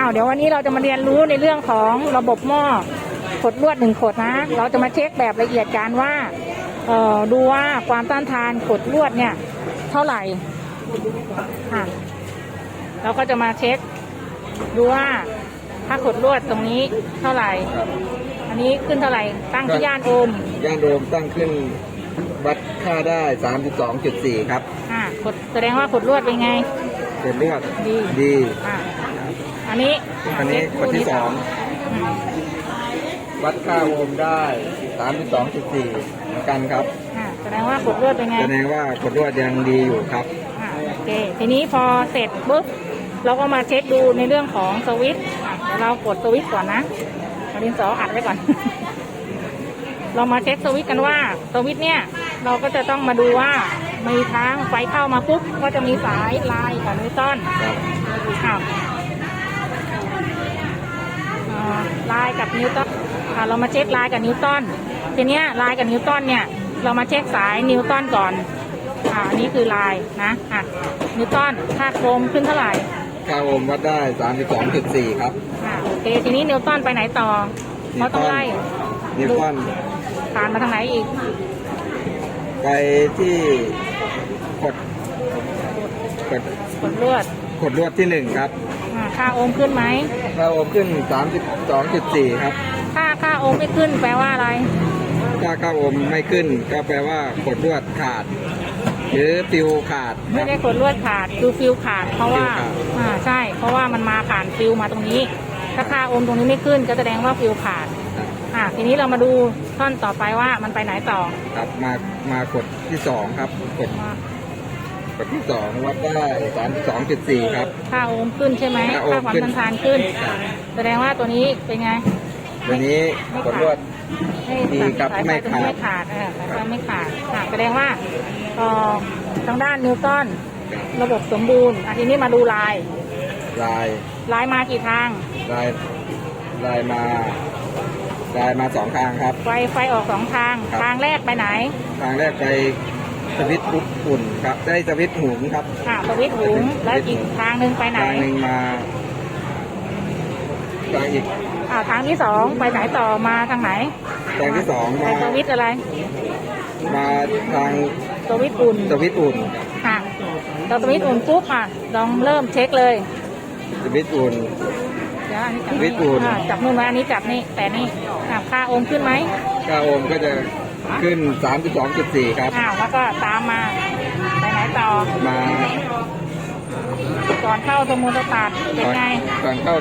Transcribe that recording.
อ้าวเดี๋ยววันนี้เราจะมาเรียนรู้ในเรื่องของระบบหม้อขดลวดหนึ่งขดนะ เราจะมาเช็คแบบละเอียดกันว่าเอ่อดูว่าความต้านทานขดลวดเนี่ย เท่าไหร่อะเราก็จะมาเช็ค ดูว่าถ้าขดลวดตรงนี้เท่าไหร่ครับอันนี้ขึ้นเท่าไหร่ตั้งที่ย่านโอห์มย่านโดมตั้งขึ้นวัดค่าได้32.4ครับอะขดแสดงว่าขดลวดเป็นไงเป็นเลือดดี ดี อะ อันนี้อันนี้เช็คนที่สองอืมวัดค่าโอห์มได้32.4เหมือนกันครับอะแสดงว่าขดลวดเป็นไงแสดงว่าคนรวดยังดีอยู่ครับ อะโอเคทีนี้พอเสร็จปุ๊บเราก็มาเช็คดูในเรื่องของสวิตช์อะเดี๋ยวเรากดสวิตช์ก่อนนะเอาดินสออัดไว้ก่อน เรามาเช็คสวิตช์กันว่าสวิตช์เนี่ย เราก็จะต้องมาดูว่ามีทั้งไฟเข้ามาปุ๊บก็จะมีสายลายกับนิวตันครับ อ้าวอ่าลายกับนิวตันอ่าเรามาเช็คลายกับนิวตันทีเนี้ยลายกับนิวตันเนี่ยเรามาเช็คสายนิวตันก่อนอ่าอันนี้คือลายนะอะนิวตันค่าโครมขึ้นเท่าไหร่ค่าโอห์มวัดได้32.4ครับอ่าโอเคทีนี้นิวตันไปไหนต่อเราต้องไล่นิวตันผ่านมาทางไหนอีก ไปที่กดกดกดลวดกดรวดที่หนึ่งครับอ่า ค่าโอห์มขึ้นไหมค่าโอห์มขึ้น 32.4 ครับถ้าค่าโอห์มไม่ขึ้นแปลว่าอะไร ถ้าค่าโอห์มไม่ขึ้นก็แปลว่ากดรวดขาด หรือฟิวขาดคไม่รับ ได้กดลวดขาดคือฟิลขาด เพราะว่าฟิลขาด อ่าใช่ เพราะว่ามันมาผ่านฟิลมาตรงนี้ ถ้าค่าโอห์มตรงนี้ไม่ขึ้น ก็แสดงว่าฟิลขาดอ่าทีนี้เรามาดูท่อนต่อไปว่ามันไปไหนต่อครับมา มากดที่สองครับ กดมา กดที่สองวัดได้32.4ครับ ค่าโอห์มขึ้นใช่ไหมค่าโอห์ค่ามความขึ้นต้านทานขึ้น แสดงว่าตัวนี้เป็นไงตัวนี้กดรวด ให้ดีครับสายไม่ไฟตรงนี้ขาด ไม่ขาดเออสายไฟไม่ขาดอ่าแสดงว่าเอ่อทางด้านนิวตันระบบสมบูรณ์อะทีนี้มาดูลาย ลายลายมากี่ทาง ลายลายมาลายมาสองทางครับ ไฟไฟออกสองทาง ครับ ทางแรกไปไหน ทางแรกไป สวิตช์ปุ๊บอุ่นครับ ได้สวิตช์หุงครับอ่าสวิตช์หุงแล้วอีกทางหนึ่งไปไหนทางหนึ่งมาทางอีกอ่าทางที่สองไปไหนต่อมาทางไหนทางที่สองไปมาสวิตช์อะไรมาทางสวิตช์อุ่นสวิตช์อุ่นค่ะเราสวิตช์อุ่นปุ๊บอะลองเริ่มเช็คเลยสวิตช์อุ่น เดี๋ยวอันนี้จับสวิตช์อุ่น อ่าจับนู่นไว้อันนี้จับนี่แต่นี่อ่าค่าโอห์มขึ้นไหมค่าโอห์มก็จะ ขึ้น 32.4 ครับ อ้าวแล้วก็ตามมาไปไหนต่อมาก่อนเข้าสมุนสตาร์ทเป็นไง ก่อนเข้า